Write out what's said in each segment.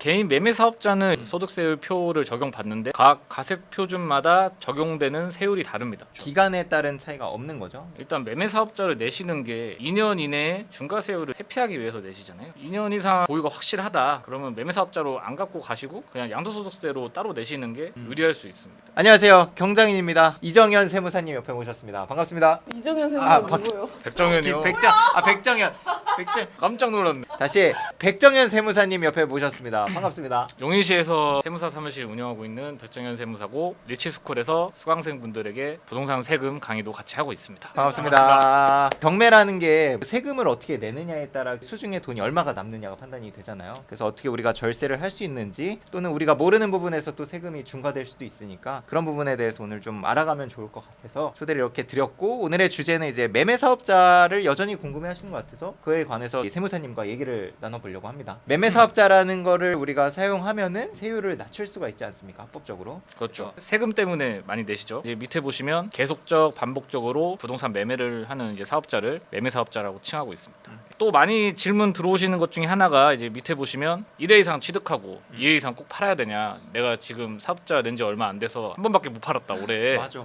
개인 매매 사업자는 소득세율 표를 적용받는데 각 가세 표준마다 적용되는 세율이 다릅니다. 기간에 따른 차이가 없는 거죠. 일단 매매 사업자를 내시는 게 2년 이내에 중과세율을 회피하기 위해서 내시잖아요. 2년 이상 보유가 확실하다. 그러면 매매 사업자로 안 갖고 가시고 그냥 양도소득세로 따로 내시는 게 유리할 수 있습니다. 안녕하세요. 경장인입니다. 이정현 세무사님 옆에 모셨습니다. 반갑습니다. 이정현 아, 선수가 박- 누구요? 백정현이요. 백정 아 백정현 백정 깜짝 놀랐네. 다시 백정현 세무사님 옆에 모셨습니다. 반갑습니다. 용인시에서 세무사 사무실 운영하고 있는 백정현 세무사고 리치스쿨에서 수강생분들에게 부동산 세금 강의도 같이 하고 있습니다. 반갑습니다. 경매라는 게 세금을 어떻게 내느냐에 따라 수중에 돈이 얼마가 남느냐가 판단이 되잖아요. 그래서 어떻게 우리가 절세를 할 수 있는지 또는 우리가 모르는 부분에서 또 세금이 중과될 수도 있으니까 그런 부분에 대해서 오늘 좀 알아가면 좋을 것 같아서 초대를 이렇게 드렸고 오늘의 주제는 이제 매매 사업자를 여전히 궁금해하시는 것 같아서 그에 관해서 이 세무사님과 얘기를 나눠보려고 합니다. 매매 사업자라는 거를 우리가 사용하면은 세율을 낮출 수가 있지 않습니까? 합법적으로. 그렇죠. 세금 때문에 많이 내시죠. 이제 밑에 보시면 계속적 반복적으로 부동산 매매를 하는 이제 사업자를 매매 사업자라고 칭하고 있습니다. 또 많이 질문 들어오시는 것 중에 하나가 이제 밑에 보시면 1회 이상 취득하고 2회 이상 꼭 팔아야 되냐? 내가 지금 사업자 낸 지 얼마 안 돼서 한 번밖에 못 팔았다 올해. 맞아.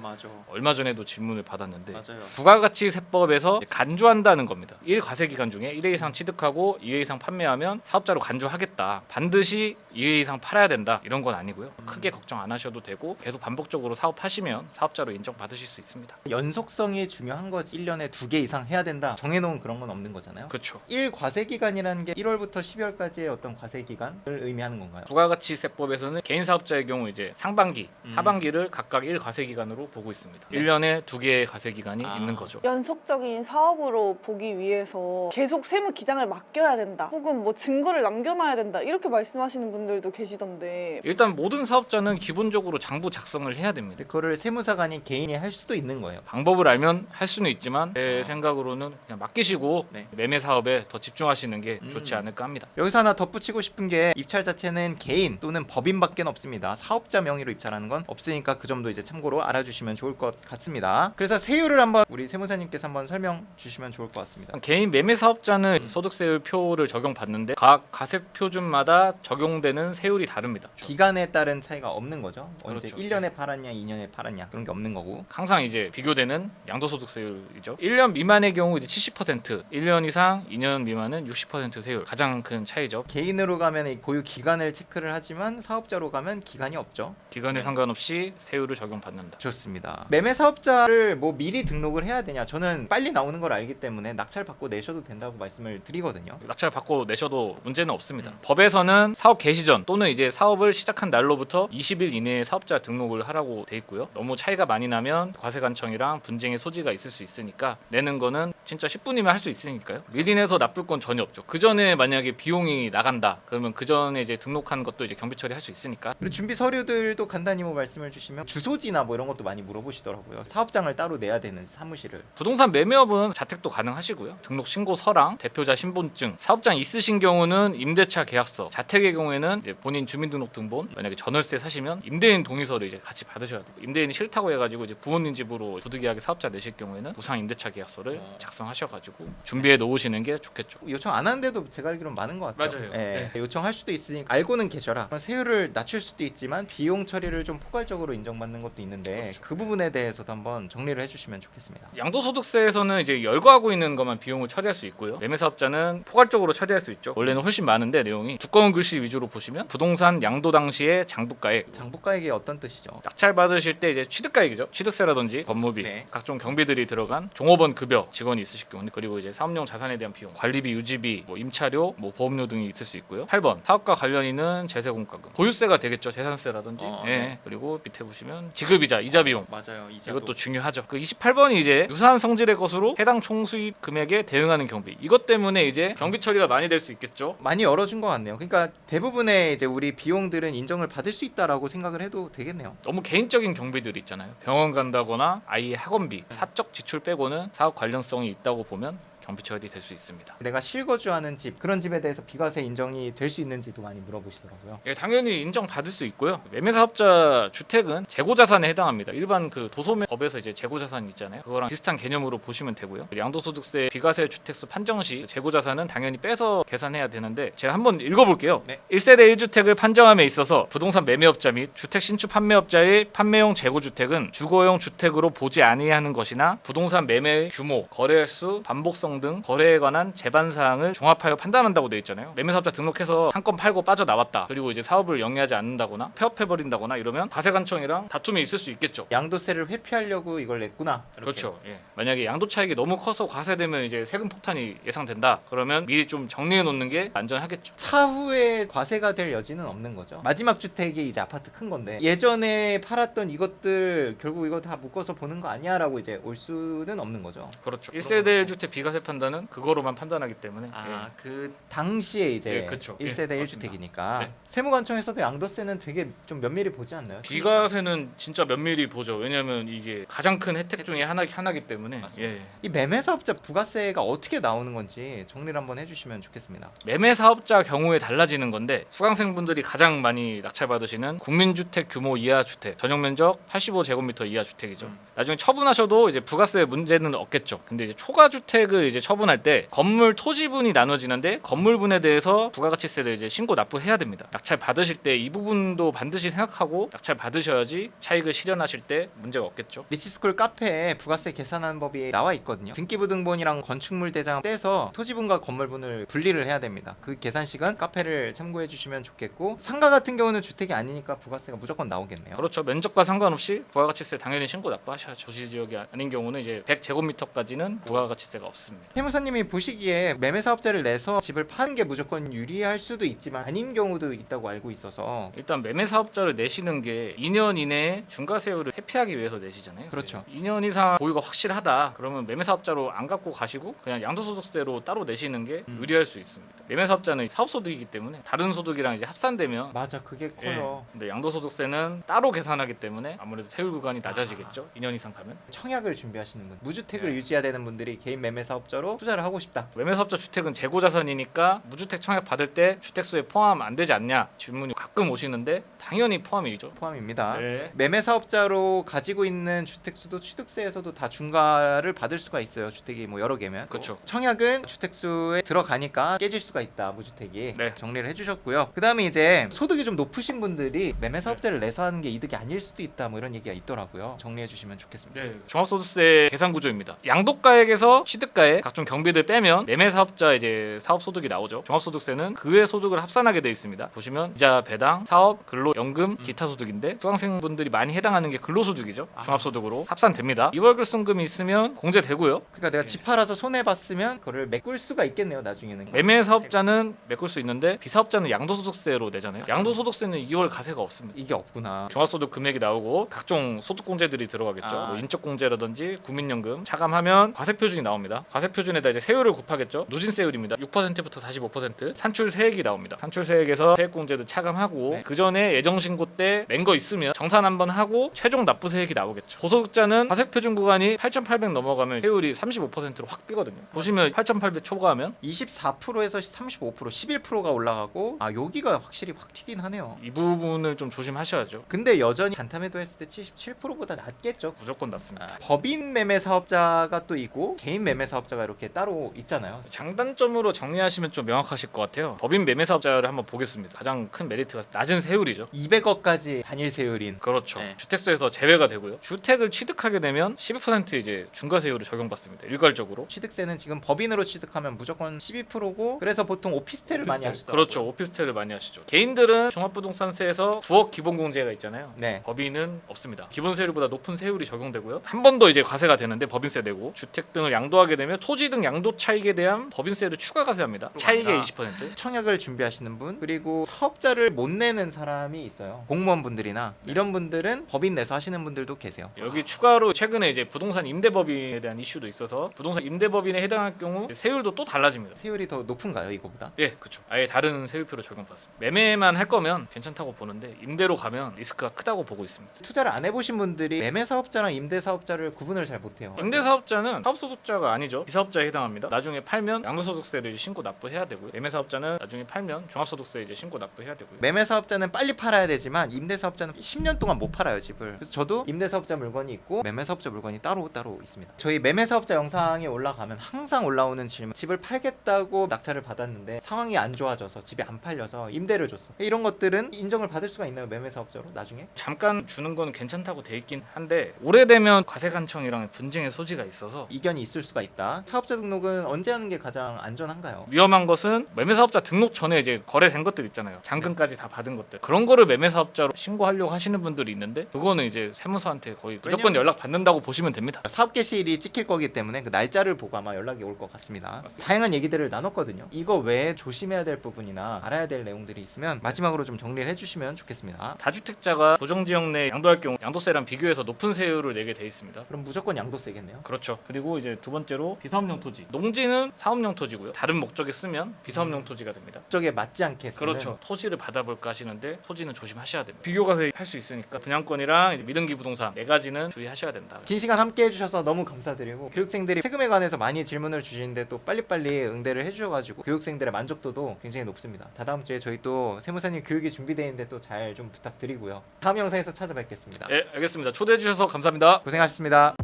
얼마 전에도 질문을 받았는데 맞아요. 부가가치 세법에서 간주한다는 겁니다. 1 과세 기간 중에 1회 이상 취득하고 2회 이상 판매하면 사업자로 간주하겠다. 반드시 2회 이상 팔아야 된다. 이런 건 아니고요. 크게 걱정 안 하셔도 되고 계속 반복적으로 사업하시면 사업자로 인정받으실 수 있습니다. 연속성이 중요한 거지. 1년에 두 개 이상 해야 된다. 정해놓은 그런 건 없는 거잖아요. 그렇죠. 1 과세 기간이라는 게 1월부터 12월까지의 어떤 과세 기간을 의미하는 건가요? 부가가치세법에서는 개인 사업자의 경우 이제 상반기, 음. 하반기를 각각 1 과세 기간으로 보고 있습니다. 1년에 두 개의 과세 기간이 아. 있는 거죠. 연속적인 사업으로 보기 위해서 계속 세무 기장을 맡겨야 된다. 혹은 뭐 증거를 남겨놔야 된다. 이렇게 말씀하시는 분들도 계시던데 일단 모든 사업자는 기본적으로 장부 작성을 해야 됩니다. 근데 그거를 세무사가 아닌 개인이 할 수도 있는 거예요. 방법을 알면 할 수는 있지만 제 아. 생각으로는 그냥 맡기시고 네. 매매 사업 에 더 집중하시는 게 음. 좋지 않을까 합니다. 여기서 하나 덧붙이고 싶은 게 입찰 자체는 개인 또는 법인밖에 없습니다. 사업자 명의로 입찰하는 건 없으니까 그 점도 이제 참고로 알아주시면 좋을 것 같습니다. 그래서 세율을 한번 우리 세무사님께서 한번 설명 주시면 좋을 것 같습니다. 개인 매매 사업자는 음. 소득세율 표를 적용받는데 각 가세 표준마다 적용되는 세율이 다릅니다. 기간에 따른 차이가 없는 거죠. 언제 그렇죠. 1년에 팔았냐, 2년에 팔았냐 그런 게 없는 거고. 항상 이제 비교되는 양도소득세율이죠. 1년 미만의 경우 이제 70%, 1년 이상 2년 미만은 60% 세율 가장 큰 차이죠. 개인으로 가면 이 보유 기간을 체크를 하지만 사업자로 가면 기간이 없죠. 기간에 상관없이 세율을 적용받는다. 좋습니다. 매매 사업자를 뭐 미리 등록을 해야 되냐? 저는 빨리 나오는 걸 알기 때문에 낙찰 받고 내셔도 된다고 말씀을 드리거든요. 낙찰 받고 내셔도 문제는 없습니다. 음. 법에서는 사업 개시 전 또는 이제 사업을 시작한 날로부터 20일 이내에 사업자 등록을 하라고 돼 있고요. 너무 차이가 많이 나면 과세관청이랑 분쟁의 소지가 있을 수 있으니까 내는 거는 진짜 10분이면 할 수 있으니까요. 내서 나쁠 건 전혀 없죠. 그 전에 만약에 비용이 나간다 그러면 그 전에 이제 등록한 것도 이제 경비 처리할 수 있으니까 그리고 준비 서류들도 간단히 뭐 말씀을 주시면 주소지나 뭐 이런 것도 많이 물어보시더라고요. 사업장을 따로 내야 되는 사무실을. 부동산 매매업은 자택도 가능하시고요. 등록 신고 서랑, 대표자 신분증, 사업장 있으신 경우는 임대차 계약서, 자택의 경우에는 이제 본인 주민등록등본, 만약에 전월세 사시면 임대인 동의서를 이제 같이 받으셔야 돼요. 임대인이 싫다고 해가지고 이제 부모님 집으로 부득이하게 사업자 내실 경우에는 무상 임대차 계약서를 어. 작성하셔가지고 준비해 놓으시는 게 좋겠죠. 요청 안 하는데도 제가 알기로는 많은 것 같아요. 맞아요. 예, 네. 요청할 수도 있으니까 알고는 계셔라. 세율을 낮출 수도 있지만 비용 처리를 좀 포괄적으로 인정받는 것도 있는데 그렇죠. 그 부분에 대해서도 한번 정리를 해주시면 좋겠습니다. 양도소득세에서는 이제 열거하고 있는 것만 비용을 처리할 수 있고요. 매매사업자는 포괄적으로 처리할 수 있죠. 원래는 훨씬 많은데 내용이 두꺼운 글씨 위주로 보시면 부동산 양도 당시의 장부가액, 장부가액이 어떤 뜻이죠? 낙찰 받으실 때 이제 취득가액이죠. 취득세라든지 법무비, 네. 각종 경비들이 들어간 종업원 급여 직원이 있으실 경우 그리고 이제 사업용 자산에 대한 비용, 관리비, 유지비, 뭐 임차료, 뭐 보험료 등이 있을 수 있고요. 8번 사업과 관련 있는 제세공과금, 보유세가 되겠죠. 재산세라든지. 어, 예. 네. 그리고 밑에 보시면 지급이자, 이자 비용. 맞아요. 이것도 중요하죠. 그 28번이 이제 유사한 성질의 것으로 해당 총수입 금액에 대응하는 경비. 이것 때문에 이제 경비 처리가 많이 될 수 있겠죠. 많이 열어준 것 같네요. 그러니까 대부분의 이제 우리 비용들은 인정을 받을 수 있다라고 생각을 해도 되겠네요. 너무 개인적인 경비들이 있잖아요. 병원 간다거나 아이의 학원비, 사적 지출 빼고는 사업 관련성이 있다고 보면 경비 처리 될 수 있습니다. 내가 실거주하는 집 그런 집에 대해서 비과세 인정이 될 수 있는지도 많이 물어보시더라고요. 예, 당연히 인정받을 수 있고요. 매매사업자 주택은 재고자산에 해당합니다. 일반 그 도소매업에서 이제 재고자산 있잖아요. 그거랑 비슷한 개념으로 보시면 되고요. 양도소득세 비과세 주택수 판정 시 재고자산은 당연히 빼서 계산해야 되는데 제가 한번 읽어볼게요. 네. 1세대 1주택을 판정함에 있어서 부동산 매매업자 및 주택 신축 판매업자의 판매용 재고주택은 주거용 주택으로 보지 아니하는 것이나 부동산 매매 규모, 거래 횟수, 반복성 등 거래에 관한 재반 사항을 종합하여 판단한다고 되어 있잖아요. 매매사업자 등록해서 한 건 팔고 빠져 나왔다. 그리고 이제 사업을 영위하지 않는다거나 폐업해 버린다거나 이러면 과세관청이랑 다툼이 있을 수 있겠죠. 양도세를 회피하려고 이걸 냈구나. 이렇게. 그렇죠. 예. 만약에 양도 차익이 너무 커서 과세되면 이제 세금 폭탄이 예상된다. 그러면 미리 좀 정리해 놓는 게 안전하겠죠. 차후에 과세가 될 여지는 없는 거죠. 마지막 주택이 이제 아파트 큰 건데 예전에 팔았던 이것들 결국 이거 다 묶어서 보는 거 아니야라고 이제 올 수는 없는 거죠. 그렇죠. 1세대 1주택 비과세 판단은 그거로만 판단하기 때문에 아, 예. 그 당시에 이제 예, 그쵸. 1세대 예, 1주택이니까 네. 세무관청에서도 양도세는 되게 좀 면밀히 보지 않나요? 비과세는 진짜 면밀히 보죠. 왜냐하면 이게 가장 큰 혜택 중에 하나 하나기 때문에. 맞습니다. 예. 이 매매 사업자 부가세가 어떻게 나오는 건지 정리를 한번 해주시면 좋겠습니다. 매매 사업자 경우에 달라지는 건데 수강생분들이 가장 많이 낙찰 받으시는 국민주택 규모 이하 주택 전용 면적 85제곱미터 이하 주택이죠. 음. 나중에 처분하셔도 이제 부가세 문제는 없겠죠. 근데 이제 초과 주택을 이제 처분할 때 건물 토지분이 나눠지는데 건물분에 대해서 부가가치세를 이제 신고 납부해야 됩니다. 낙찰 받으실 때 이 부분도 반드시 생각하고 낙찰 받으셔야지 차익을 실현하실 때 문제가 없겠죠. 리치스쿨 카페에 부가세 계산하는 법이 나와 있거든요. 등기부등본이랑 건축물 대장 떼서 토지분과 건물분을 분리를 해야 됩니다. 그 계산식은 카페를 참고해 주시면 좋겠고 상가 같은 경우는 주택이 아니니까 부가세가 무조건 나오겠네요. 그렇죠. 면적과 상관없이 부가가치세 당연히 신고 납부하셔야죠. 도시 지역이 아닌 경우는 이제 100제곱미터까지는 부가가치세가 없습니다. 세무사님이 보시기에 매매 사업자를 내서 집을 파는 게 무조건 유리할 수도 있지만 아닌 경우도 있다고 알고 있어서 일단 매매 사업자를 내시는 게 2년 이내에 중과세율을 회피하기 위해서 내시잖아요. 그렇죠. 2년 이상 보유가 확실하다. 그러면 매매 사업자로 안 갖고 가시고 그냥 양도소득세로 따로 내시는 게 음. 유리할 수 있습니다. 매매 사업자는 사업소득이기 때문에 다른 소득이랑 이제 합산되면 맞아 그게 커요. 예. 근데 양도소득세는 따로 계산하기 때문에 아무래도 세율 구간이 낮아지겠죠. 2년 이상 가면. 청약을 준비하시는 분, 무주택을 네. 유지해야 되는 분들이 개인 매매 사업자 로 투자를 하고 싶다. 매매 사업자 주택은 재고 자산이니까 무주택 청약 받을 때 주택수에 포함 안 되지 않냐 질문이 가끔 오시는데 당연히 포함이죠. 포함입니다. 네. 매매 사업자로 가지고 있는 주택 수도 취득세에서도 다 중과를 받을 수가 있어요. 주택이 뭐 여러 개면. 그렇죠. 청약은 주택 수에 들어가니까 깨질 수가 있다. 무주택이. 네. 정리를 해주셨고요. 그다음에 이제 소득이 좀 높으신 분들이 매매 사업자를 내서 하는 게 이득이 아닐 수도 있다. 뭐 이런 얘기가 있더라고요. 정리해 주시면 좋겠습니다. 네, 종합소득세 계산 구조입니다. 양도가액에서 취득가액 각종 경비들 빼면 매매 사업자 이제 사업 소득이 나오죠. 종합소득세는 그외 소득을 합산하게 돼 있습니다. 보시면 이자, 배당, 사업, 근로, 연금, 기타 소득인데 수강생분들이 많이 해당하는 게 근로소득이죠. 아. 종합소득으로 합산됩니다. 2월글 송금이 있으면 공제되고요. 그러니까 내가 네. 집 팔아서 손해 봤으면 그거를 메꿀 수가 있겠네요. 나중에는. 매매 사업자는 메꿀 수 있는데 비사업자는 양도소득세로 내잖아요. 양도소득세는 2월 가세가 없습니다. 이게 없구나. 종합소득 금액이 나오고 각종 소득공제들이 들어가겠죠. 아. 뭐 인적공제라든지 국민연금 차감하면 과세표준이 나옵니다. 과세 표준에다 이제 세율을 곱하겠죠. 누진 세율입니다. 6%부터 45% 산출 세액이 나옵니다. 산출 세액에서 세액공제도 차감하고 네. 그 전에 예정 신고 때 낸 거 있으면 정산 한번 하고 최종 납부 세액이 나오겠죠. 고소득자는 과세 표준 구간이 8,800 넘어가면 세율이 35%로 확 뛰거든요. 보시면 8,800 초과하면 24%에서 35% 11%가 올라가고 아 여기가 확실히 확 튀긴 하네요. 이 부분을 좀 조심하셔야죠. 근데 여전히 간담회도 했을 때 77%보다 낮겠죠. 무조건 낮습니다. 아, 법인 매매 사업자가 또 있고 개인 매매 사업자 가 이렇게 따로 있잖아요. 장단점으로 정리하시면 좀 명확하실 것 같아요. 법인 매매 사업자를 한번 보겠습니다. 가장 큰 메리트가 낮은 세율이죠. 200억까지 단일 세율인 그렇죠. 네. 주택수에서 제외가 되고요. 주택을 취득하게 되면 12% 이제 중과세율을 적용받습니다. 일괄적으로. 취득세는 지금 법인으로 취득하면 무조건 12%고 그래서 보통 오피스텔을 많이 하시더라고요. 그렇죠. 오피스텔을 많이 하시죠. 개인들은 종합부동산세에서 9억 기본공제가 있잖아요. 네. 법인은 없습니다. 기본 세율보다 높은 세율이 적용되고요. 한 번 더 이제 과세가 되는데 법인세 내고 주택 등을 양도하게 되면 토지 등 양도 차익에 대한 법인세를 추가 과세합니다. 차익의 20%. 청약을 준비하시는 분 그리고 사업자를 못 내는 사람이 있어요. 공무원분들이나 이런 분들은 법인 내서 하시는 분들도 계세요. 여기 추가로 최근에 이제 부동산 임대법인에 대한 이슈도 있어서 부동산 임대법인에 해당할 경우 세율도 또 달라집니다. 세율이 더 높은가요, 이거보다? 예, 그렇죠. 아예 다른 세율표로 적용받습니다. 매매만 할 거면 괜찮다고 보는데 임대로 가면 리스크가 크다고 보고 있습니다. 투자를 안 해보신 분들이 매매 사업자랑 임대 사업자를 구분을 잘 못해요. 임대 사업자는 사업소득자가 아니죠. 비사업자에 해당합니다. 나중에 팔면 양도소득세를 신고 납부해야 되고요. 매매사업자는 나중에 팔면 종합소득세 이제 신고 납부해야 되고요. 매매 사업자는 빨리 팔아야 되지만 임대 사업자는 10년 동안 못 팔아요 집을. 그래서 저도 임대 사업자 물건이 있고 매매 사업자 물건이 따로 따로 있습니다. 저희 매매 사업자 영상이 올라가면 항상 올라오는 질문. 집을 팔겠다고 낙찰을 받았는데 상황이 안 좋아져서 집이 안 팔려서 임대를 줬어. 이런 것들은 인정을 받을 수가 있나요 매매 사업자로 나중에? 잠깐 주는 건 괜찮다고 돼 있긴 한데 오래되면 과세관청이랑 분쟁의 소지가 있어서 이견이 있을 수가 있다. 사업자 등록은 언제 하는 게 가장 안전한가요? 위험한 것은 매매사업자 등록 전에 이제 거래된 것들 있잖아요. 잔금까지 다 받은 것들. 그런 거를 매매사업자로 신고하려고 하시는 분들이 있는데 그거는 이제 세무서한테 거의 무조건 연락 받는다고 보시면 됩니다. 사업 개시일이 찍힐 거기 때문에 그 날짜를 보고 아마 연락이 올 것 같습니다. 맞습니다. 다양한 얘기들을 나눴거든요. 이거 외에 조심해야 될 부분이나 알아야 될 내용들이 있으면 마지막으로 좀 정리를 해주시면 좋겠습니다. 다주택자가 조정지역 내 양도할 경우 양도세랑 비교해서 높은 세율을 내게 돼 있습니다. 그럼 무조건 양도세겠네요. 그렇죠. 그리고 이제 두 번째로 비 사업용 토지. 농지는 사업용 토지고요. 다른 목적에 쓰면 비사업용 토지가 됩니다. 쪽에 맞지 않게 쓰는 그렇죠. 토지를 받아볼까 하시는데 토지는 조심하셔야 됩니다. 비교 과세 할수 있으니까 분양권이랑 이제 미등기 부동산 네 가지는 주의하셔야 된다. 긴 시간 함께 해주셔서 너무 감사드리고 교육생들이 세금에 관해서 많이 질문을 주시는데 또 빨리빨리 응대를 해주셔가지고 교육생들의 만족도도 굉장히 높습니다. 다다음 주에 저희 또 세무사님 교육이 준비되어 있는데 또 잘 좀 부탁드리고요. 다음 영상에서 찾아뵙겠습니다. 네, 알겠습니다. 초대해 주셔서 감사합니다. 고생하셨습니다.